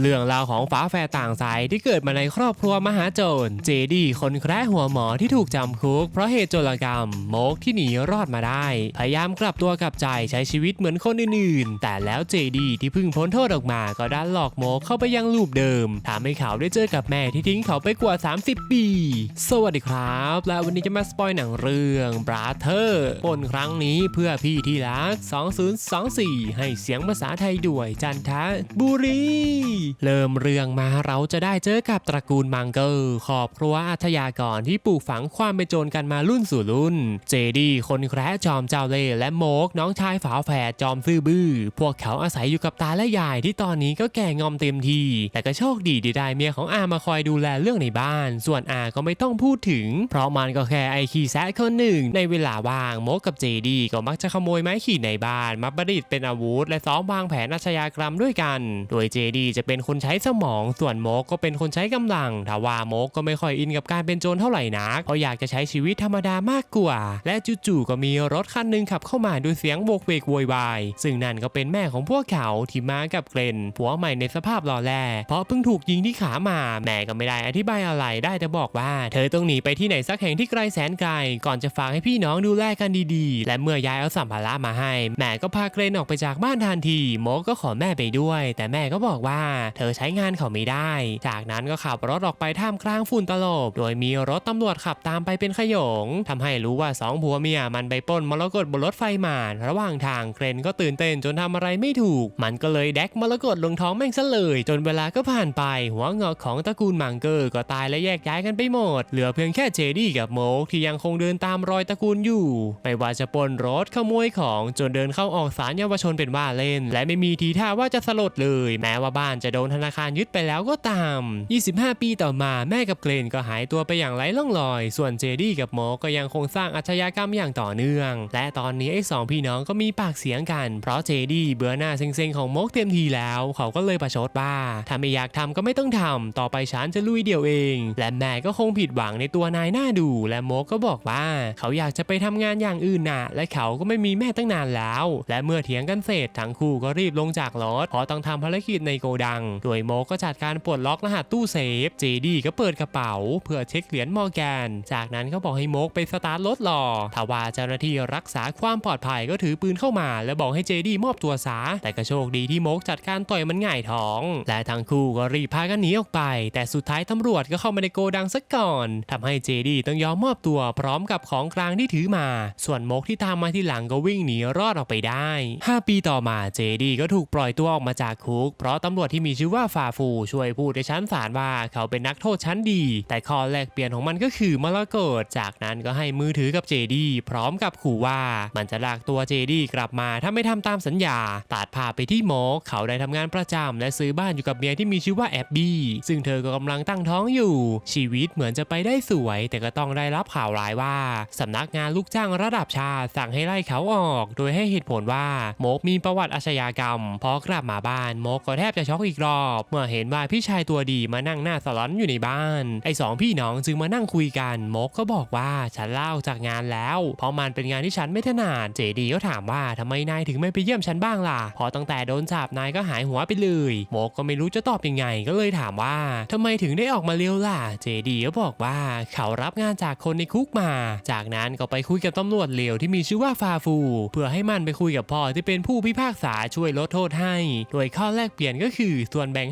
เรื่องราวของฝาแฝดต่างสายที่เกิดมาในครอบครัวมหาโจร เจดีคนแคร์หัวหมอที่ถูกจำคุก เพราะเหตุโจรกรรม โมกที่หนีรอดมาได้ พยายามกลับตัวกลับใจใช้ชีวิตเหมือนคนอื่นๆ แต่แล้วเจดีที่เพิ่งพ้นโทษออกมาก็ดันหลอกโมกเข้าไปยังลูปเดิมทำให้เขาได้เจอกับแม่ที่ทิ้งเขาไปกว่า 30 ปี สวัสดีครับ และวันนี้จะมาสปอยหนังเรื่องบราเธอร์ปนครั้งนี้เพื่อพี่ที่รัก 2024 ให้เสียงภาษาไทยด้วยจันทบุรีเริ่มเรื่องมาเราจะได้เจอกับตระกูลมังเกอร์ครอบครัวอาชญากรที่ปลูกฝังความเป็นโจรกันมารุ่นสู่รุ่น เจดีคนแคร์จอมเจ้าเล่และโมกน้องชายฝาแฝดจอมซื่อบื้อ พวกเขาอาศัยอยู่กับตาและยายที่ตอนนี้ก็แก่งอมเต็มที แต่ก็โชคดีที่ได้เมียของอามาคอยดูแลเรื่องในบ้าน ส่วนอาก็ไม่ต้องพูดถึง เพราะมันก็แค่ไอคีแซะคนหนึ่ง ในเวลาว่างโมกกับเจดีก็มักจะขโมยไม้ขีดในบ้านมาประดิษฐ์เป็นอาวุธ และซ้อมวางแผนอาชญากรรมด้วยกัน โดยเจดีจะเป็น็นคนใช้สมอง ส่วนโมกก็เป็นคนใช้กำลังแต่ว่าโมกก็ไม่ค่อยอินกับการเป็นโจรเท่าไหร่นักเพราะอยากจะใช้ชีวิตธรรมดามากกว่า และจู่ๆก็มีรถคันหนึ่งขับเข้ามาด้วยเสียงโวกเวกโวยวาย ซึ่งนั่นก็เป็นแม่ของพวกเขาที่มากับเกรนผัวใหม่ในสภาพหล่อแร่เพราะเพิ่งถูกยิงที่ขามาแม่ก็ไม่ได้อธิบายอะไรได้แต่บอกว่า เธอต้องหนีไปที่ไหนสักแห่งที่ไกลแสนไกล ก่อนจะฝากให้พี่น้องดูแลกันดีๆ และเมื่อยายเอาสัมภาระมาให้ แม่ก็พาเกรนออกไปจากบ้านทันทีโมก็ขอแม่ไปด้วย แต่แม่ก็บอกว่าเธอใช้งานเขาไม่ได้ จากนั้นก็ขับรถออกไปท่ามกลางฝุ่นตลบ โดยมีรถตำรวจขับตามไปเป็นขยงทำให้รู้ว่าสองผัวเมียมันไปป้นมรกตบนรถไฟมาระหว่างทางเกรนก็ตื่นเต้นจนทำอะไรไม่ถูก มันก็เลยแดกมรกตลงท้องแม่งซะเลย จนเวลาก็ผ่านไป หัวงอกของตระกูลมังเกอร์ก็ตายและแยกย้ายกันไปหมด เหลือเพียงแค่เจดี้กับโมกที่ยังคงเดินตามรอยตระกูลอยู่ ไม่ว่าจะปนรถขโมยของจนเดินเข้าออกศาลเยาวชนเป็นว่าเล่น และไม่มีทีท่าว่าจะสลดเลย แม้ว่าบ้านจะโดนธนาคารยึดไปแล้วก็ตาม 25 ปีต่อมาแม่กับเกรนก็หายตัวไปอย่างไร้ร่องรอย ส่วนเจดี้กับโมก็ยังคงสร้างอาชญากรรมอย่างต่อเนื่อง และตอนนี้ไอ้สองพี่น้องก็มีปากเสียงกัน เพราะเจดี้เบื่อหน้าเซ็งๆของโมกเต็มทีแล้ว เขาก็เลยประชดว่าถ้าไม่อยากทำก็ไม่ต้องทำต่อไปฉันจะลุยเดี่ยวเอง และแม่ก็คงผิดหวังในตัวนายหน้าดู และโมกก็บอกว่า เขาอยากจะไปทำงานอย่างอื่นน่ะ และเขาก็ไม่มีแม่ตั้งนานแล้ว และเมื่อเถียงกันเสร็จทั้งคู่ก็รีบลงจากรถเพราะต้องทำภารกิจในโกดังโดยโมก็จัดการปลดล็อกรหัสตู้เซฟ เจดีก็เปิดกระเป๋า เพื่อเช็คเหรียญมอร์แกน จากนั้นก็บอกให้โมกไปสตาร์ทรถรอทว่าเจ้าหน้าที่รักษาความปลอดภัยก็ถือปืนเข้ามา และบอกให้เจดีมอบตัวซะ แต่ก็โชคดีที่โมกจัดการต่อยมันง่ายท้อง และทั้งคู่ก็รีบพากันหนีออกไป แต่สุดท้ายตำรวจก็เข้ามาในโกดังซะก่อนทำให้เจดีต้องยอมมอบตัวพร้อมกับของกลางที่ถือมา ส่วนโมกที่ตามมาที่หลังก็วิ่งหนีรอดออกไปได้ 5 ปีต่อมาเจดีก็ถูกปล่อยตัวออกมาจากคุก เพราะตำรวจที่มีชื่อว่าฟาฟูช่วยพูดในชั้นศาลว่าเขาเป็นนักโทษชั้นดี แต่ข้อแลกเปลี่ยนของมันก็คือมรกตจากนั้นก็ให้มือถือกับเจดีพร้อมกับขู่ว่ามันจะลากตัวเจดีกลับมาถ้าไม่ทำตามสัญญาตัดภาพไปที่โมกเขาได้ทำงานประจำและซื้อบ้านอยู่กับเมียที่มีชื่อว่าแอบบี้ซึ่งเธอก็กำลังตั้งท้องอยู่ ชีวิตเหมือนจะไปได้สวย แต่ก็ต้องได้รับข่าวร้ายว่าสำนักงานลูกจ้างระดับชาติสั่งให้ไล่เขาออก โดยให้เหตุผลว่าโมกมีประวัติอาชญากรรมพอกลับมาบ้านโมกก็แทบจะช็อกอีกรอบเมื่อเห็นว่าพี่ชายตัวดีมานั่งหน้าสลอนอยู่ในบ้าน ไอ้สองพี่น้องจึงมานั่งคุยกันโมกก็บอกว่าฉันเล่าจากงานแล้ว เพราะมันเป็นงานที่ฉันไม่ถนัดเจดีก็ถามว่าทำไมนายถึงไม่ไปเยี่ยมฉันบ้างล่ะเพอตั้งแต่โดนจับนายก็หายหัวไปเลยโมกก็ไม่รู้จะตอบยังไงก็เลยถามว่าทำไมถึงได้ออกมาเร็วล่ะ เจดีก็บอกว่าเขารับงานจากคนในคุกมา จากนั้นก็ไปคุยกับตำรวจเลวที่มีชื่อว่าฟาฟู เพื่อให้มันไปคุยกับพ่อที่เป็นผู้พิพากษาช่วยลดโทษให้ โดยข้อแรกเปลี่ยนก็คือส่วนแบ่ง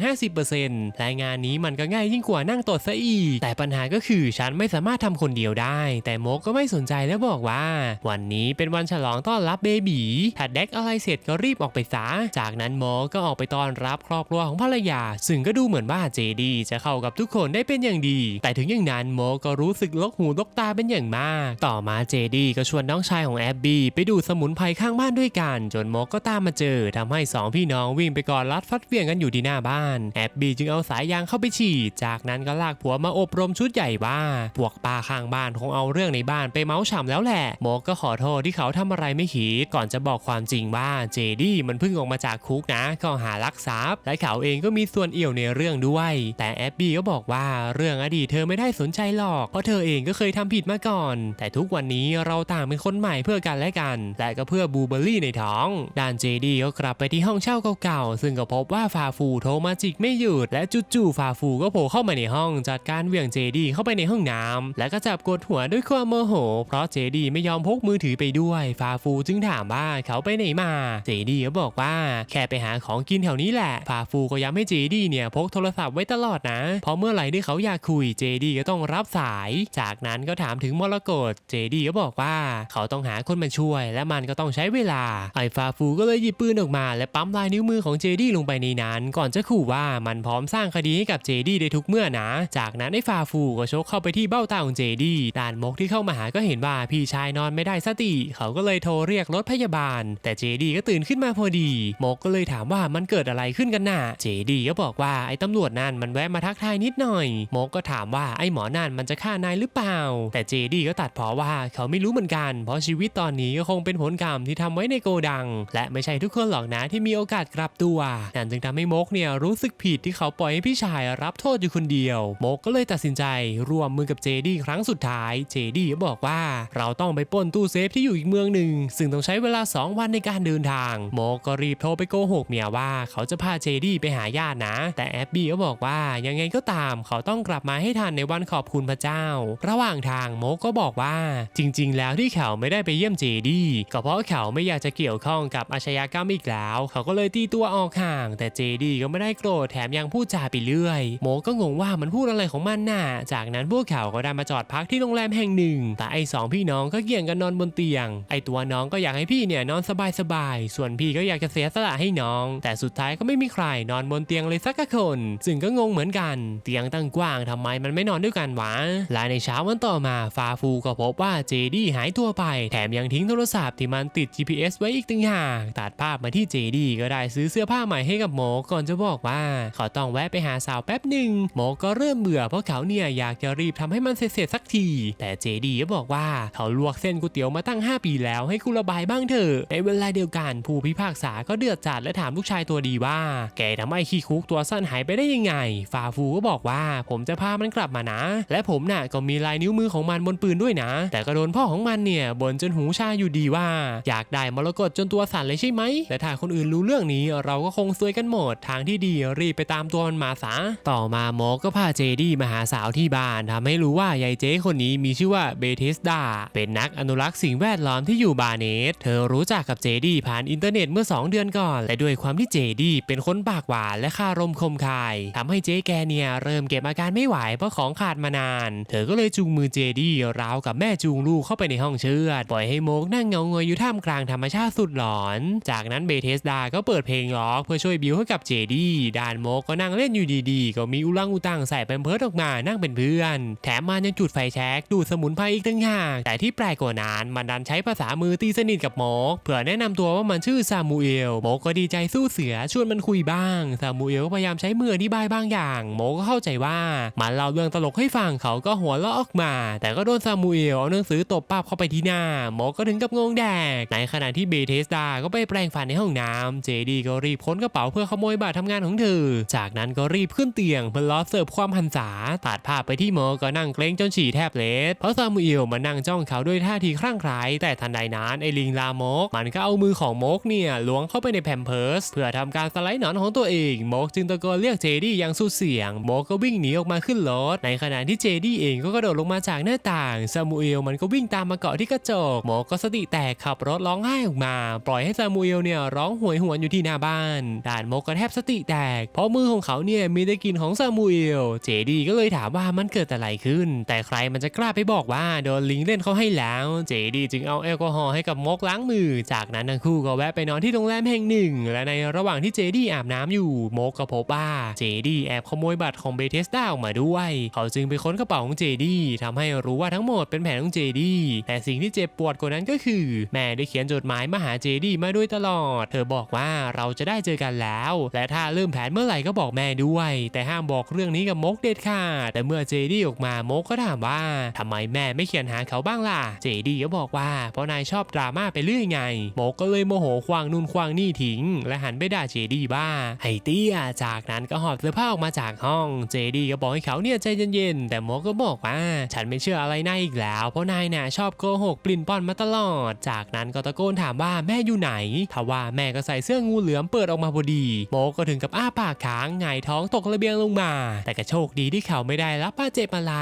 50%และงานนี้มันก็ง่ายยิ่งกว่านั่งตดซะอีก แต่ปัญหาก็คือฉันไม่สามารถทำคนเดียวได้ แต่โมกก็ไม่สนใจแล้วบอกว่า วันนี้เป็นวันฉลองต้อนรับเบบีถ้าแดกอะไรเสร็จก็รีบออกไปซะจากนั้นโมกก็ออกไปต้อนรับครอบครัวของภรรยา ซึ่งก็ดูเหมือนว่าเจดีจะเข้ากับทุกคนได้เป็นอย่างดี แต่ถึงอย่างนั้นโมก็รู้สึกลกหูลกตาเป็นอย่างมาก ต่อมาเจดีก็ชวนน้องชายของแอบบี้ไปดูสมุนไพรข้างบ้านด้วยกัน จนโมก็ตามมาเจอทำให้สองพี่น้องวิ่งไปกอดรัดฟัดเวียงกันอยู่ที่หน้าบ้านแอบบีจึงเอาสายยางเข้าไปฉีด จากนั้นก็ลากผัวมาอบรมชุดใหญ่ว่าพวกป้าข้างบ้านคงเอาเรื่องในบ้านไปเมาส์ฉ่ำแล้วแหละโมก็ขอโทษที่เขาทำอะไรไม่คิดก่อนจะบอกความจริงว่าเจดี้มันเพิ่งออกมาจากคุกนะข้อหารักทรัพย์และเขาเองก็มีส่วนเอี่ยวในเรื่องด้วย แต่แอบบี้ก็บอกว่าเรื่องอดีตเธอไม่ได้สนใจหรอก เพราะเธอเองก็เคยทำผิดมาก่อน แต่ทุกวันนี้เราต่างเป็นคนใหม่เพื่อกันและกัน และก็เพื่อบูเบอรี่ในท้อง ด้านเจดี้ก็กลับไปที่ห้องเช่าเก่าๆซึ่งก็พบว่าฟาฟูโทรมาจิกไม่หยุด และจู่ๆฟาฟูก็โผล่เข้ามาในห้องจัดการเหวี่ยงเจดีเข้าไปในห้องน้ำและก็จับกดหัวด้วยความโมโห เพราะเจดีไม่ยอมพกมือถือไปด้วยฟาฟูจึงถามว่าเขาไปไหนมาเจดีก็บอกว่าแค่ไปหาของกินแถวนี้แหละฟาฟูก็ย้ำให้เจดีเนี่ยพกโทรศัพท์ไว้ตลอดนะเพราะเมื่อไหร่ที่เขาอยากคุยเจดีก็ต้องรับสาย จากนั้นก็ถามถึงมรกตเจดีก็บอกว่าเขาต้องหาคนมาช่วย และมันก็ต้องใช้เวลาไอ้ฟาฟูก็เลยหยิบปืนออกมา และปั๊มลายนิ้วมือของเจดีลงไปในนั้นก่อน่อนจะขู่ว่ามันพร้อมสร้างคดีให้กับเจดีได้ทุกเมื่อนะ จากนั้นไอ้ฟาฟูก็ชกเข้าไปที่เบ้าตาของเจดีด่านมกที่เข้ามาหาก็เห็นว่าพี่ชายนอนไม่ได้สติ เขาก็เลยโทรเรียกรถพยาบาล แต่เจดีก็ตื่นขึ้นมาพอดี มกก็เลยถามว่ามันเกิดอะไรขึ้นกันน่ะ เจดีก็บอกว่าไอ้ตำรวจนั่นมันแวะมาทักทายนิดหน่อย มกก็ถามว่าไอ้หมอนั่นมันจะฆ่านายหรือเปล่า แต่เจดีก็ตัดเพอว่าเขาไม่รู้เหมือนกัน เพราะชีวิตตอนนี้ก็คงเป็นผลกรรมที่ทำไว้ในโกดัง และไม่ใช่ทุกคนหรอกนะที่มีโอกาสกลับตัวนั่นจึงทำให้มกเนี่ยรู้สึกผิดที่เขาปล่อยให้พี่ชายรับโทษอยู่คนเดียว โมกก็เลยตัดสินใจร่วมมือกับเจดีครั้งสุดท้าย เจดีก็บอกว่าเราต้องไปป้นตู้เซฟที่อยู่อีกเมืองหนึ่ง ซึ่งต้องใช้เวลา 2 วันในการเดินทาง โมกก็รีบโทรไปโกหกเมียว่าเขาจะพาเจดีไปหาญาตินะ แต่แอบบี้ก็บอกว่ายังไงก็ตามเขาต้องกลับมาให้ทันในวันขอบคุณพระเจ้า ระหว่างทางโมกก็บอกว่า จริง ๆ แล้วที่เขาไม่ได้ไปเยี่ยมเจดีก็เพราะเขาไม่อยากจะเกี่ยวข้องกับอาชญากรรมอีกแล้ว เขาก็เลยตีตัวออกห่าง แต่เจดีก็ไม่ได้โกรธแถมยังพูดจาไปเรื่อย โมก็งงว่ามันพูดอะไรของมันน่ะ จากนั้นพวกเขาก็ได้มาจอดพักที่โรงแรมแห่งหนึ่ง แต่ไอ้สองพี่น้องก็เกี่ยงกันนอนบนเตียง ไอ้ตัวน้องก็อยากให้พี่เนี่ยนอนสบายๆ ส่วนพี่ก็อยากจะเสียสละให้น้อง แต่สุดท้ายก็ไม่มีใครนอนบนเตียงเลยสักคน ซึ่งก็งงเหมือนกัน เตียงตั้งกว้างทำไมมันไม่นอนด้วยกันวะ และในเช้าวันต่อมาฟาฟูก็พบว่าเจดี้หายตัวไป แถมยังทิ้งโทรศัพท์ที่มันติด GPS ไว้อีกต่างหาก ตัดภาพมาที่เจดี้ก็ได้ซื้อเสื้อผ้าใหม่ให้กับโมก่อนจะบอกว่าเขาต้องแวะไปหาสาวแป๊บหนึ่งโมก็เริ่มเบื่อเพราะเขาเนี่ยอยากจะรีบทำให้มันเสร็จสักที แต่เจดีก็บอกว่าเขาลวกเส้นก๋วยเตี๋ยวมาตั้ง 5 ปีแล้วให้กูระบายบ้างเถอะในเวลาเดียวกันผู้พิพากษาก็เดือดจัดและถามลูกชายตัวดีว่า แกทำไมขี้คุกตัวสั้นหายไปได้ยังไงฟาฟูก็บอกว่าผมจะพามันกลับมานะ และผมน่ะก็มีลายนิ้วมือของมันบนปืนด้วยนะ แต่ก็โดนพ่อของมันเนี่ยบ่นจนหูชาอยู่ดีว่า อยากได้มรกตจนตัวสั่นเลยใช่ไหมและถ้าคนอื่นรู้เรื่องนี้เราก็คงซวยกันหมดทางที่ดีรีบไปตามตัวมันมาซะต่อมาโมก็พาเจดี้มาหาสาวที่บ้านทำให้รู้ว่ายายเจ๊คนนี้มีชื่อว่าเบเทสดาเป็นนักอนุรักษ์สิ่งแวดล้อมที่อยู่บาเนส เธอรู้จักกับเจดี้ผ่านอินเทอร์เน็ตเมื่อ 2 เดือนก่อน และด้วยความที่เจดี้เป็นคนปากหวานและคารมคมคายทำให้เจ๊แกเนี่ยเริ่มเก็บอาการไม่ไหวเพราะของขาดมานาน เธอก็เลยจูงมือเจดี้ราวกับแม่จูงลูกเข้าไปในห้องเชือดปล่อยให้โมกนั่งเงาเงยอยู่ท่ามกลางธรรมชาติสุดหลอน จากนั้นเบเทสดาก็เปิดเพลงล็อกเพื่อช่วยบิวให้กับเจดีด่านโมกก็นั่งเล่นอยู่ดีๆ ก็มีอุลังอุตังใส่เป็นเพิร์ดออกมานั่งเป็นเพื่อน แถมมันยังจุดไฟแช็กดูดสมุนไพรอีกตั้งหากแต่ที่แปลกกว่านั้นมันดันใช้ภาษามือตีสนิทกับโมกเพื่อแนะนำตัวว่ามันชื่อซามูเอลโมกก็ดีใจสู้เสือชวนมันคุยบ้างซามูเอลก็พยายามใช้มืออธิบายบางอย่าง โมก็เข้าใจว่ามันเล่าเรื่องตลกให้ฟังเขาก็หัวเราะออกมา แต่ก็โดนซามูเอลเอาหนังสือตบปาบเข้าไปที่หน้าโมก็ถึงกับงงแดกในขณะที่เบเทสดาก็ไปแปลงฟันในห้องน้ำเจดีก็รีบค้นกระเป๋าเพื่อขโมยบัตรทำงานของเธอ จากนั้นก็รีบขึ้นเตียงเพื่อล้อเสิร์ฟความหันษาตัดภาพไปที่โมก็นั่งเกรงจนฉี่แทบเล็ดเพราะซามูเอลมานั่งจ้องเขาด้วยท่าทีคลั่งไคล้แต่ทันใดนั้นไอลิงลามก มันก็เอามือของโมกเนี่ยล้วงเข้าไปในแพมเพิร์สเพื่อทำการสไลด์หนอนของตัวเองโมกจึงตะโกนเรียกเจดี้อย่างสุดเสียงโมกก็วิ่งหนีออกมาขึ้นรถในขณะที่เจดี้เองก็กระโดดลงมาจากหน้าต่างซามูเอลมันก็วิ่งตามมาเกาะที่กระจกโมกก็สติแตกขับรถร้องไห้ออกมา ปล่อยให้ซามูเอลเนี่ยร้องหวยหวนอยู่ที่หน้าบ้านด่านโมกก็แทบสติแตก เพราะมือของเขาเนี่ยมีแต่กินของซามูเอล เจดีก็เลยถามว่ามันเกิดอะไรขึ้น แต่ใครมันจะกล้าไปบอกว่าโดนลิงเล่นเขาให้แล้ว เจดีจึงเอาแอลกอฮอล์ให้กับโมกล้างมือ จากนั้นทั้งคู่ก็แวะไปนอนที่โรงแรมแห่งหนึ่ง และในระหว่างที่เจดีอาบน้ำอยู่โมกก็พบว่าเจดีแอบขโมยบัตรของเบเทสดาออกมาด้วย เขาจึงไปค้นกระเป๋าของเจดีทำให้รู้ว่าทั้งหมดเป็นแผนของเจดีแต่สิ่งที่เจ็บปวดกว่านั้นก็คือ แม่ได้เขียนจดหมายมาหาเจดีมาด้วยตลอด เธอบอกว่าเราจะได้เจอกันแล้ว และถ้าเริ่มแผนเมื่อไหร่ก็บอกแม่ด้วย แต่ห้ามบอกเรื่องนี้กับมกเด็ดขาดแต่เมื่อเจดี้ออกมามกก็ถามว่าทำไมแม่ไม่เขียนหาเขาบ้างล่ะ เจดี้ก็บอกว่าเพราะนายชอบดราม่าไปเรื่อยไงมกก็เลยโมโหควางนู่นควางนี่ทิ้ง และหันไปด่าเจดี้บ้าไอ้เตี้ยจากนั้นก็หอบเสื้อผ้าออกมาจากห้องเจดี้ก็บอกให้เขาเนี่ยใจเย็นๆแต่มกก็บอกว่า ฉันไม่เชื่ออะไรนายอีกแล้ว เพราะนายน่ะชอบโกหกปลิ้นป้อนมาตลอด จากนั้นก็ตะโกนถามว่าแม่อยู่ไหนทว่าแม่ก็ใส่เสื้องูเหลือมเปิดออกมาพอดี โมก็ก็ถึงกับอ้าปากค้างหงายท้องตกระเบียงลงมา แต่ก็โชคดีที่เขาไม่ได้รับบาดเจ็บอะไร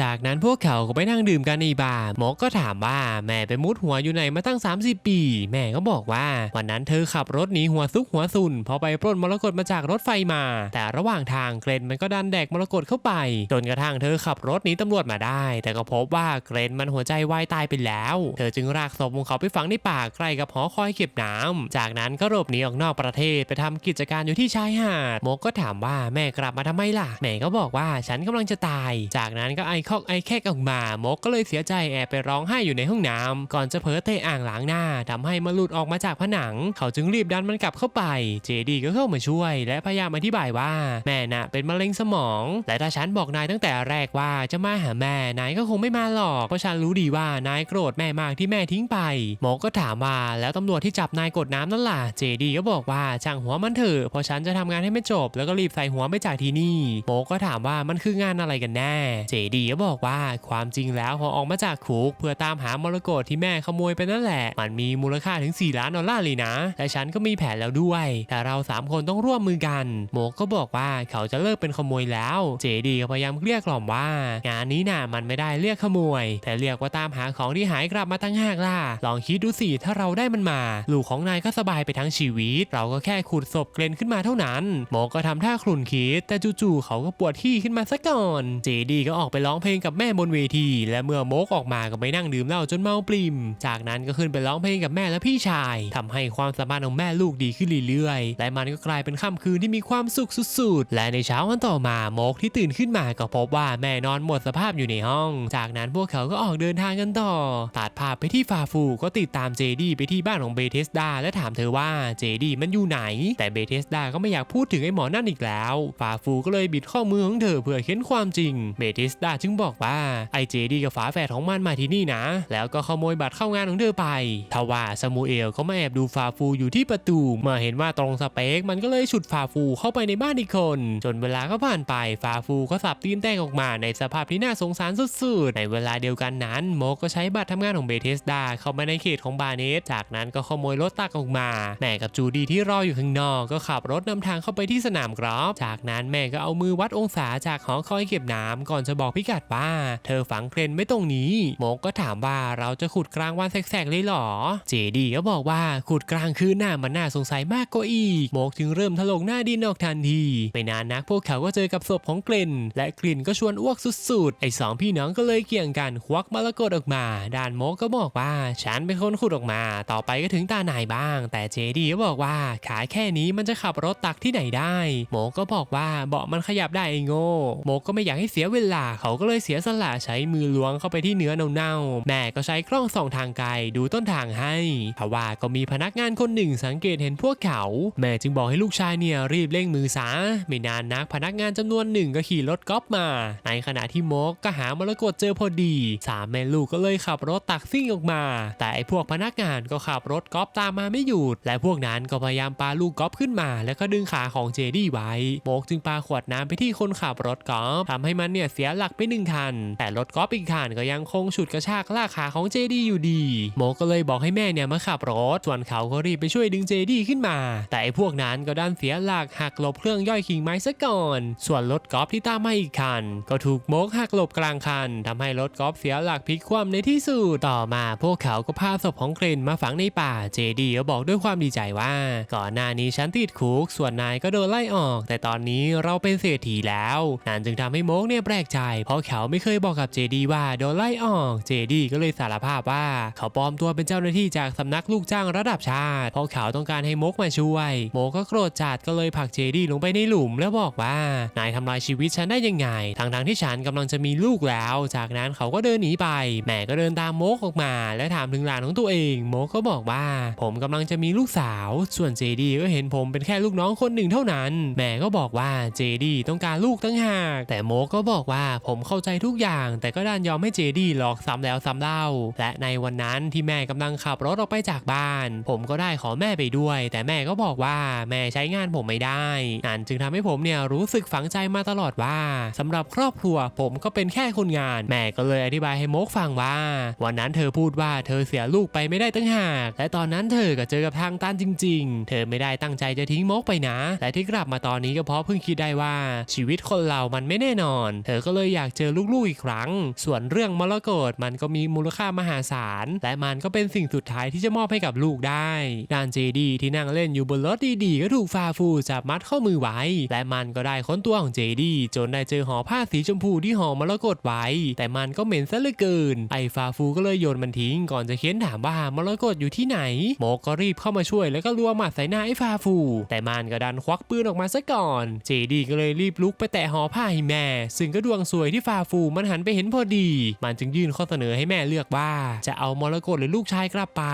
จากนั้นพวกเขาก็ไปนั่งดื่มกันในบาร์หมอก็ถามว่าแม่ไปมุดหัวอยู่ไหนมาตั้ง 30 ปี แม่ก็บอกว่า วันนั้นเธอขับรถหนีหัวซุกหัวซุนพอไปปล้นมรกตมาจากรถไฟมา แต่ระหว่างทางเกรนมันก็ดันแดกมรกตเข้าไป จนกระทั่งเธอขับรถหนีตำรวจมาได้ แต่ก็พบว่าเกรนมันหัวใจวายตายไปแล้ว เธอจึงรากศพของเขาไปฝังในป่าใกล้กับหอคอยเก็บน้ำจากนั้นก็หลบหนีออกนอกประเทศไปทำกิจการอยู่ที่ชายหาดโมกก็ถามว่าแม่กลับมาทำไมล่ะ แม่ก็บอกว่าฉันกำลังจะตาย จากนั้นก็ไอคอกไอแคกออกมาโมกก็เลยเสียใจแอบไปร้องไห้อยู่ในห้องน้ำก่อนจะเผลอเตะอ่างล้างหน้าทำให้มันหลุดออกมาจากผนัง เขาจึงรีบดันมันกลับเข้าไป เจดีก็เข้ามาช่วย และพยายามอธิบายว่า แม่น่ะเป็นมะเร็งสมอง และถ้าฉันบอกนายตั้งแต่แรกว่าจะมาหาแม่นายก็คงไม่มาหรอกเพราะฉันรู้ดีว่านายโกรธแม่มากที่แม่ทิ้งไปโมก็ถามว่าแล้วตำรวจที่จับนายกดน้ำนั่นล่ะเจดีก็บอกว่าช่างหัวมันเถอะเพราะฉันจะทำงานให้ไม่จบ แล้วก็รีบใส่หัวไปจากที่นี่ โมก็ถามว่ามันคืองานอะไรกันแน่ เจดีก็บอกว่าความจริงแล้วพอออกมาจากคุกเพื่อตามหามรกตที่แม่ขโมยไปนั่นแหละ มันมีมูลค่าถึง 4 ล้านดอลลาร์เลยนะ และฉันก็มีแผนแล้วด้วย แต่เราสามคนต้องร่วมมือกัน โมก็บอกว่าเขาจะเลิกเป็นขโมยแล้ว เจดีก็พยายามเกลี้ยกล่อมว่า งานนี้น่ะมันไม่ได้เรียกขโมย แต่เรียกว่าตามหาของที่หายกลับมาตั้งหากล่ะ ลองคิดดูสิถ้าเราได้มันมา ลูกของนายก็สบายไปทั้งชีวิต เราก็แค่ขุดศพเกรนขึ้นมาเท่านั้นโมก็ทำท่าคลุนคิด แต่จู่ๆเขาก็ปวดที่ขึ้นมาซะก่อน เจดีก็ออกไปร้องเพลงกับแม่บนเวที และเมื่อโมกออกมาก็ไปนั่งดื่มเหล้าจนเมาปริม จากนั้นก็ขึ้นไปร้องเพลงกับแม่และพี่ชายทำให้ความสัมพันธ์ของแม่ลูกดีขึ้นเรื่อยๆ และมันก็กลายเป็นค่ำคืนที่มีความสุขสุดๆ และในเช้าวันต่อมาโมกที่ตื่นขึ้นมาก็พบว่าแม่นอนหมดสภาพอยู่ในห้อง จากนั้นพวกเขาก็ออกเดินทางกันต่อ ตัดภาพไปที่ฟาฟูก็ติดตามเจดีไปที่บ้านของเบเทสดาและถามเธอว่าเจดีมันอยู่ไหน แต่เบเทสดาก็ไม่อยากพูดถึงไอ้หมอนั่นอีกแล้วฟาฟูก็เลยบิดข้อมือของเธอเพื่อเค้นความจริงเบเทสดาจึงบอกว่าไอเจดีกับฝาแฝดของมันมาที่นี่นะ แล้วก็ขโมยบัตรเข้างานของเธอไปทว่าซามูเอลก็มาแอบดูฟาฟูอยู่ที่ประตู เมื่อเห็นว่าตรงสเปคมันก็เลยฉุดฟาฟูเข้าไปในบ้านอีกคน จนเวลาก็ผ่านไปฟาฟูก็สับตีนแตกออกมาในสภาพที่น่าสงสารสุดๆ ในเวลาเดียวกันนั้นโมก็ใช้บัตรทำงานของเบเทสดาเข้ามาในเขตของบาเนส จากนั้นก็ขโมยรถตักออกมา แม่กับจูดีที่รออยู่ข้างนอกก็ขับรถนำทางเข้าไปที่สนามกอล์ฟจากนั้นแม่ก็เอามือวัดองศาจากหอคอยเก็บน้ำก่อนจะบอกพิกัดว่าเธอฝังเกรนไว้ตรงนี้โมก็ถามว่าเราจะขุดกลางวันแสกๆเลยหรอ เจดีก็บอกว่าขุดกลางคืนน่ะมันน่าสงสัยมากกว่าอีกโมกจึงเริ่มถลกหน้าดินออกทันที ไม่นานนักพวกเขาก็เจอกับศพของเกรนและกลิ่นก็ชวนอ้วกสุดๆ ไอ้สองพี่น้องก็เลยเกี่ยงกันควักมรกตออกมาด้านโมกก็บอกว่าฉันเป็นคนขุดออกมา ต่อไปก็ถึงตานายบ้าง แต่เจดีก็บอกว่าขาแค่นี้มันจะขับรถตักที่ไหนได้ โมก็บอกว่าเบาะมันขยับได้ไอ้โง่ โมก็ไม่อยากให้เสียเวลา เขาก็เลยเสียสละใช้มือล้วงเข้าไปที่เนื้อเน่าๆ แม่ก็ใช้กล้องส่องทางไกลดูต้นทางให้ทว่าก็มีพนักงานคนหนึ่งสังเกตเห็นพวกเขา แม่จึงบอกให้ลูกชายเนี่ยรีบเร่งมือซะไม่นานนักพนักงานจำนวนหนึ่งก็ขี่รถกอล์ฟมา ในขณะที่โมกก็หามรกตเจอพอดี สามแม่ลูกก็เลยขับรถตักซิ่งออกมา แต่ไอพวกพนักงานก็ขับรถกอล์ฟตามมาไม่หยุด และพวกนั้นก็พยายามปาลูกกอล์ฟขึ้นมาแล้วก็ดึงขาของเจดี้ไว้โมกจึงปาขวดน้ำไปที่คนขับรถกอล์ฟทำให้มันเนี่ยเสียหลักไปหนึ่งคัน แต่รถกอล์ฟอีกคันก็ยังคงฉุดกระชากลากขาของเจดี้อยู่ดีโมกก็เลยบอกให้แม่เนี่ยมาขับรถ ส่วนเขาก็รีบไปช่วยดึงเจดี้ขึ้นมา แต่ไอ้พวกนั้นก็ดันเสียหลักหักหลบเครื่องย่อยกิ่งไม้ซะก่อน ส่วนรถกอล์ฟที่ตามมาอีกคัน ก็ถูกโมกหักหลบกลางคันทำให้รถกอล์ฟเสียหลักพลิกคว่ำในที่สุดต่อมาพวกเขาก็พาศพของเกรนมาฝังในป่าเจดี้ก็บอกด้วยความดีใจว่า ก่อนหน้านี้ฉันติดคุกก ส่วนนายก็โดนไล่ออก แต่ตอนนี้เราเป็นเศรษฐีแล้วนั่นจึงทำให้โมกเนี่ยแปลกใจ เพราะเขาไม่เคยบอกกับเจดีว่าโดนไล่ออก เจดีก็เลยสารภาพว่า เขาปลอมตัวเป็นเจ้าหน้าที่จากสำนักลูกจ้างระดับชาติ เพราะเขาต้องการให้โมกมาช่วย โมกก็โกรธจัดก็เลยผลักเจดีลงไปในหลุมแล้วบอกว่านายทำลายชีวิตฉันได้ยังไงทั้งทงๆที่ฉันกำลังจะมีลูกแล้ว จากนั้นเขาก็เดินหนีไป แม่ก็เดินตามโมกออกมา และถามถึงหลานของตัวเอง โมกก็บอกว่า ผมกำลังจะมีลูกสาว ส่วนเจดีก็เห็นผมเป็นแค่ลูกน้องคนหนึ่งเท่านั้น แม่ก็บอกว่าเจดีต้องการลูกตั้งหาก แต่โมก็บอกว่าผมเข้าใจทุกอย่าง แต่ก็ดันยอมให้เจดีหลอกซ้ำแล้วซ้ำเล่า และในวันนั้นที่แม่กำลังขับรถออกไปจากบ้าน ผมก็ได้ขอแม่ไปด้วย แต่แม่ก็บอกว่าแม่ใช้งานผมไม่ได้นั่นจึงทำให้ผมเนี่ยรู้สึกฝังใจมาตลอดว่าสำหรับครอบครัวผมก็เป็นแค่คนงาน แม่ก็เลยอธิบายให้โมกฟังว่า วันนั้นเธอพูดว่าเธอเสียลูกไปไม่ได้ตั้งหาก และตอนนั้นเธอก็เจอกับทางตันจริง ๆ เธอไม่ได้ตั้งใจจะทิ้งโมกไปนะ แต่ที่กลับมาตอนนี้ก็เพราะเพิ่งคิดได้ว่าชีวิตคนเรามันไม่แน่นอน เธอก็เลยอยากเจอลูกๆอีกครั้ง ส่วนเรื่องมรกตมันก็มีมูลค่ามหาศาล และมันก็เป็นสิ่งสุดท้ายที่จะมอบให้กับลูกได้ด้านเจดีที่นั่งเล่นอยู่บนรถดีๆก็ถูกฟาฟูจับมัดข้อมือไว้ และมันก็ได้ค้นตัวของเจดีจนได้เจอห่อผ้าสีชมพูที่ห่อมรกตไว้ แต่มันก็เหม็นซะเหลือเกิน ไอ้ฟาฟูก็เลยโยนมันทิ้ง ก่อนจะเค้นถามว่ามรกตอยู่ที่ไหนโมกก็รีบเข้ามาช่วยแล้วก็รัวหมัดใส่หน้าไอ้ฟาฟู แต่มันก็ดันควักปืนออกมาซะก่อน เจดีก็เลยรีบลุกไปแตะห่อผ้าให้แม่ ซึ่งก็ดวงสวยที่ฟาฟูมันหันไปเห็นพอดี มันจึงยื่นข้อเสนอให้แม่เลือกว่า จะเอามรกตหรือลูกชายกลับไป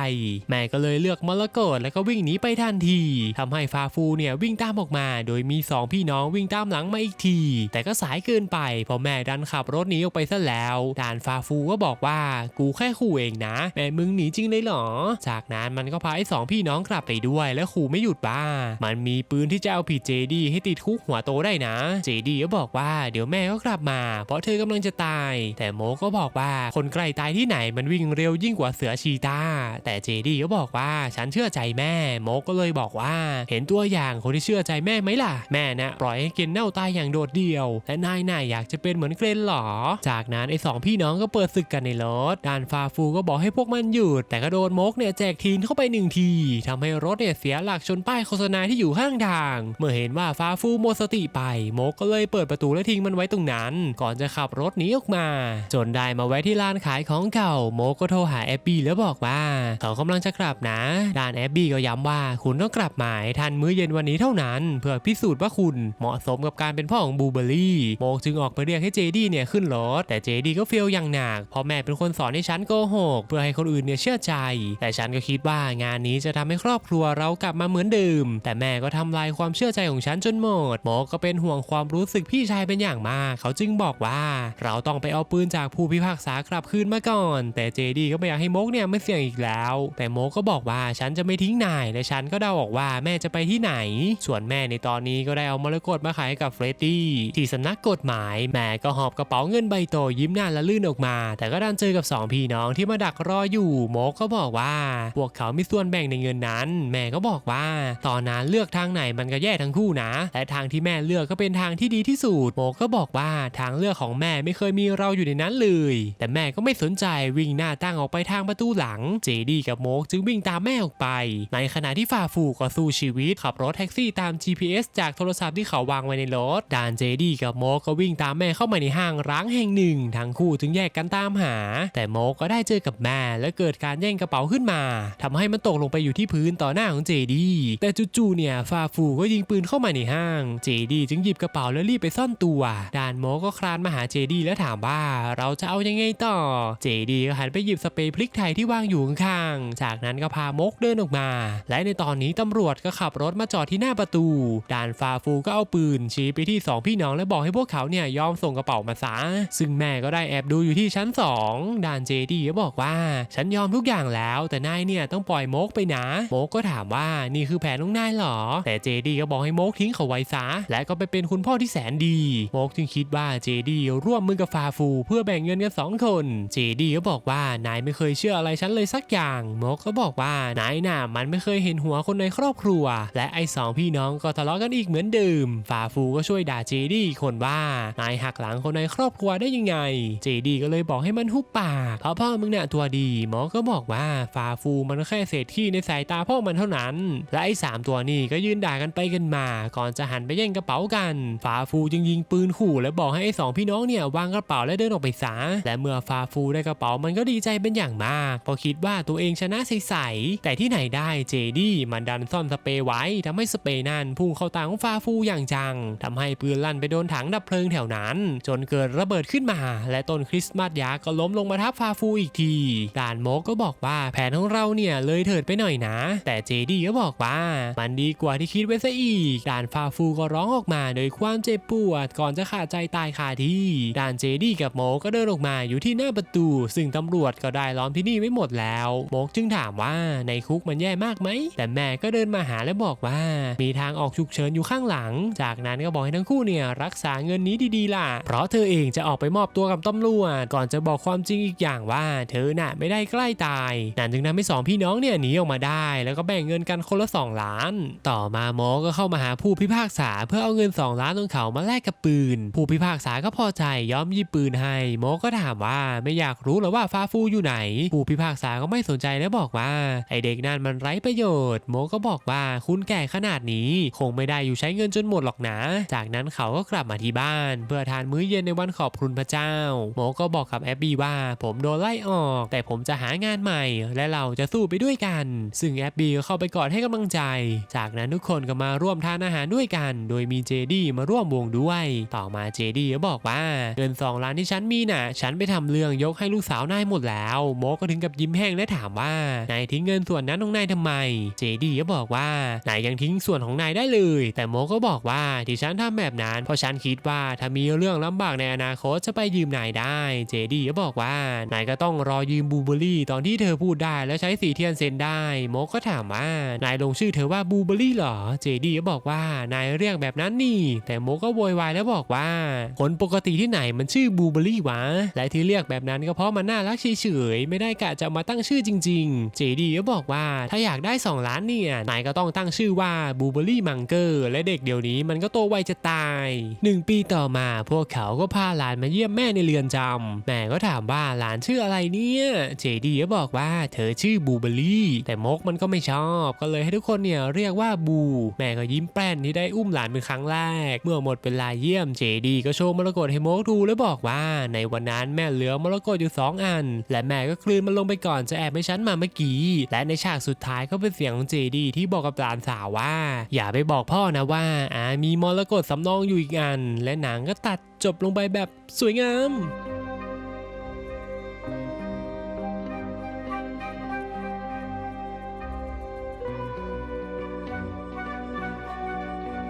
แม่ก็เลยเลือกมรกตแล้วก็วิ่งหนีไปทันทีทำให้ฟาฟูเนี่ยวิ่งตามออกมา โดยมีสองพี่น้องวิ่งตามหลังมาอีกที แต่ก็สายเกินไปเพราะแม่ดันขับรถหนีออกไปซะแล้วด่านฟาฟูก็บอกว่ากูแค่ขู่เองนะ แม่มึงหนีจริงเลยเหรอ จากนั้นมันก็พาไอ้สองพี่น้องกลับไปด้วยและขู่ไม่หยุดบ้า มันมีปืนที่จะเอาผิดเจดีให้ติดคุกหัวโตได้นะ เจดีก็บอกว่าเดี๋ยวแม่ก็กลับมา เพราะเธอกำลังจะตาย แต่โมก็บอกว่าคนใกล้ตายที่ไหนมันวิ่งเร็วยิ่งกว่าเสือชีตา แต่เจดีก็บอกว่าฉันเชื่อใจแม่ โมก็เลยบอกว่า เห็นตัวอย่างคนที่เชื่อใจแม่ไหมล่ะ แม่นะปล่อยให้เกนเน่าตายอย่างโดดเดี่ยว และนายน่ายอยากจะเป็นเหมือนเกรนหรอ จากนั้นไอ้สองพี่น้องก็เปิดศึกกันในรถด้านฟาฟูก็บอกให้พวกมันหยุดแต่ก็โดนโมกเนี่ยแจกทีนเข้าไปหนึ่งทีทำให้รถเนี่ยเสียหลักชนป้ายโฆษณาที่อยู่ข้างทาง เมื่อเห็นว่าฟ้าฟูหมดสติไปโมกก็เลยเปิดประตูและทิ้งมันไว้ตรงนั้น ก่อนจะขับรถหนีออกมา จนได้มาแวะที่ร้านขายของเก่าโมกก็โทรหาแอบบี้แล้วบอกว่า เขากำลังจะกลับนะด้านแอบบี้ก็ย้ำว่าคุณต้องกลับมาทันมื้อเย็นวันนี้เท่านั้น เพื่อพิสูจน์ว่าคุณเหมาะสมกับการเป็นพ่อของบูเบอรี่โมกจึงออกไปเรียกให้เจดี้เนี่ยขึ้นรถแต่เจดี้ก็เฟลอย่างหนักเพราะแม่เป็นคนสอนให้ฉันโกหกเพื่อให้คนอื่นเนี่ยเชื่อใจ แต่ฉันก็คิดว่างานนี้จะทำให้ครอบครัวเรากลับมาเหมือนเดิมแต่แม่ก็ทำลายความเชื่อใจของฉันจนหมดโมกก็เป็นห่วงความรู้สึกพี่ชายเป็นอย่างมาก เขาจึงบอกว่า เราต้องไปเอาปืนจากผู้พิพากษากลับคืนมาก่อน แต่เจดีก็ไม่อยากให้โมกเนี่ยไม่เสี่ยงอีกแล้ว แต่โมกก็บอกว่าฉันจะไม่ทิ้งนาย และฉันก็เดาออกว่าแม่จะไปที่ไหน ส่วนแม่ในตอนนี้ก็ได้เอามรกตมาขายให้กับเฟรดดี้ที่สำนักกฎหมาย แม่ก็หอบกระเป๋าเงินใบโตยิ้มหน้าละลื่นออกมา แต่ก็ดันเจอกับสองพี่น้องที่มาดักรออยู่โมกก็บอกว่าพวกเขามีส่วนแบ่งในเงินนั้น แม่ก็บอกว่าตอนนั้นเลือกทางไหนมันก็แย่ทั้งคู่นะ และทางที่แม่เลือกก็เป็นทางที่ดีที่สุดโมก็บอกว่าทางเลือกของแม่ไม่เคยมีเราอยู่ในนั้นเลย แต่แม่ก็ไม่สนใจวิ่งหน้าตั้งออกไปทางประตูหลัง เจดีกับโมกจึงวิ่งตามแม่ออกไป ในขณะที่ฝ่าฟูก็สู้ชีวิตขับรถแท็กซี่ตาม GPS จากโทรศัพท์ที่เขาวางไว้ในรถด่านเจดีกับโมกก็วิ่งตามแม่เข้ามาในห้างร้างแห่งหนึ่งทั้งคู่จึงแยกกันตามหา แต่โมกก็ได้เจอกับแม่และเกิดการแย่งกระเป๋าขึ้นมาทำให้มันตกลงไปอยู่ที่พื้นต่อหน้าของเจดีแต่จู่ๆเนี่ยฟาฟูก็ยิงปืนเข้ามาในห้าง เจดีจึงหยิบกระเป๋าแล้วรีบไปซ่อนตัว ด่านโมกก็คลานมาหาเจดีและถามว่าเราจะเอายังไงต่อ เจดีก็หันไปหยิบสเปรย์พริกไทยที่วางอยู่ข้างๆ จากนั้นก็พาโมกเดินออกมา และในตอนนี้ตำรวจก็ขับรถมาจอดที่หน้าประตู ด่านฟาฟูก็เอาปืน ชี้ไปที่สองพี่น้องและบอกให้พวกเขาเนี่ยยอมส่งกระเป๋ามาซะ ซึ่งแม่ก็ได้แอบดูอยู่ที่ชั้นสองด่านเจดีก็บอกว่า ฉันยอมทุกอย่างแล้ว แต่นายเนี่ยต้องปล่อยโมกไปนะโมกก็ถามว่านี่คือแผนของนายหรอแต่เจดีก็บอกให้โมกทิ้งเขาไว้ซะ และก็ไปเป็นคุณพ่อที่แสนดี โมกจึงคิดว่าเจดีร่วมมือกับฟาฟู เพื่อแบ่งเงินกันสองคน เจดีก็บอกว่านายไม่เคยเชื่ออะไรฉันเลยสักอย่าง โมกก็บอกว่านายน่ะมันไม่เคยเห็นหัวคนในครอบครัว และไอ้สองพี่น้องก็ทะเลาะกันอีกเหมือนเดิม ฟาฟูก็ช่วยด่าเจดีคนว่านายหักหลังคนในครอบครัวได้ยังไง เจดีก็เลยบอกให้มันหุบปากเพราะพ่อมึงเนี่ยตัวดีหมอก็บอกว่าฟาฟูมันแค่เศษขี้ในสายตาพ่อมันเท่านั้น และไอ้สามตัวนี่ก็ยืนด่ากันไปกันมา ก่อนจะหันไปแย่งกระเป๋ากันฟาฟูจึงยิงปืนขู่และบอกให้ไอ้สองพี่น้องเนี่ยวางกระเป๋าและเดินออกไปซะและเมื่อฟาฟูได้กระเป๋ามันก็ดีใจเป็นอย่างมากเพราะคิดว่าตัวเองชนะใสๆแต่ที่ไหนได้เจดี้มันดันซ่อนสเปรย์ไว้ทำให้สเปรย์นั้นพุ่งเข้าตาของฟาฟูอย่างจังทำให้ปืนลั่นไปโดนถังดับเพลิงแถวนั้น จนเกิดระเบิดขึ้นมา และต้นคริสต์มาสยักษ์ก็ล้มลงมาทับฟาฟูอีกทีด่านโมกก็บอกว่าแผนของเราเนี่ยเลยเถิดไปหน่อยนะ แต่เจดี้ก็บอกว่ามันดีกว่าที่คิดไว้ซะอีก ด่านฟาฟูก็ร้องออกมาโดยความเจ็บปวดก่อนจะขาดใจตายคาที่ ด่านเจดี้กับโมกก็เดินออกมาอยู่ที่หน้าประตู ซึ่งตำรวจก็ได้ล้อมที่นี่ไว้หมดแล้ว โมกจึงถามว่าในคุกมันแย่มากไหม แต่แม่ก็เดินมาหาและบอกว่า มีทางออกฉุกเฉินอยู่ข้างหลัง จากนั้นก็บอกให้ทั้งคู่เนี่ยรักษาเงินนี้ดีๆล่ะ เพราะเธอเองจะออกไปมอบตัวกับตำรวจ ก่อนจะบอกความจริงอีกอย่างว่า เธอน่ะไม่ได้ใกล้ตายนั่นจึงทำให้สองพี่น้องเนี่ยหนีออกมาได้ แล้วก็แบ่งเงินกันคนละ 2 ล้าน ต่อต่อมาโมก็เข้ามาหาผู้พิพากษาเพื่อเอาเงิน 2 ล้านของเขามาแลกกับปืน ผู้พิพากษาก็พอใจยอมยิบปืนให้โมก็ถามว่าไม่อยากรู้หรอว่าฟาฟูอยู่ไหน ผู้พิพากษาก็ไม่สนใจและบอกว่าไอเด็กนั่นมันไร้ประโยชน์โมก็บอกว่าคุณแก่ขนาดนี้ คงไม่ได้อยู่ใช้เงินจนหมดหรอกนะ จากนั้นเขาก็กลับมาที่บ้าน เพื่อทานมื้อเย็นในวันขอบคุณพระเจ้าโมก็บอกกับแอบบี้ว่า ผมโดนไล่ออก แต่ผมจะหางานใหม่ และเราจะสู้ไปด้วยกัน ซึ่งแอบบี้ก็เข้าไปกอดให้กำลังใจ จากนั้นทุกคนก็มาร่วมทานอาหารด้วยกัน โดยมีเจดี้มาร่วมวงด้วย ต่อมาเจดี้ก็บอกว่าเงินสองล้านที่ฉันมีน่ะ ฉันไปทำเรื่องยกให้ลูกสาวนายหมดแล้วโมก็ถึงกับยิ้มแห้งและถามว่านายทิ้งเงินส่วนนั้นของนายทำไม เจดี้ก็บอกว่านายยังทิ้งส่วนของนายได้เลย แต่โมก็บอกว่าที่ฉันทำแบบนั้น เพราะฉันคิดว่าถ้ามีเรื่องลำบากในอนาคตจะไปยืมนายได้ เจดี้ก็บอกว่านายก็ต้องรอยืมบูเบอรี่ตอนที่เธอพูดได้แล้วใช้สีเทียนเซ็นได้โมก็ถามว่านายลงชื่อเธอว่าบูเบอรี่เหรอ เจดี้ก็บอกว่านายเรียกแบบนั้นนี่ แต่โมก็โวยวายแล้วบอกว่า คนปกติที่ไหนมันชื่อบูเบอรี่วะ และที่เรียกแบบนั้นก็เพราะมันน่ารักเฉยๆ ไม่ได้กะจะมาตั้งชื่อจริง ๆ เจดี้ก็บอกว่าถ้าอยากได้ 2 ล้านเนี่ย นายก็ต้องตั้งชื่อว่าบูเบอรี่มังเกอร์ และเด็กเดี๋ยวนี้มันก็โตไวจะตาย 1 ปีต่อมาพวกเขาก็พาหลานมาเยี่ยมแม่ในเรือนจำแม่ก็ถามว่าหลานชื่ออะไรเนี่ยเจดี้ก็บอกว่าเธอชื่อบูเบอรี่แต่มกมันก็ไม่ชอบ ก็เลยให้ทุกคนเนี่ยเรียกว่าบู แม่ก็ยิ้มแป้นที่ได้อุ้มหลานเป็นครั้งแรก เมื่อหมดเวลาเยี่ยมเจดีก็โชว์มรกตให้โมกดูแล้วบอกว่า ในวันนั้นแม่เหลือมรกตอยู่ 2 อัน และแม่ก็กลืนมันลงไปก่อนจะแอบให้ฉันมาเมื่อกี้ และในฉากสุดท้ายก็เป็นเสียงของเจดีที่บอกกับหลานสาวว่า อย่าไปบอกพ่อนะว่าอามีมรกตสำรองอยู่อีกอัน และหนังก็ตัดจบลงไปแบบสวยงาม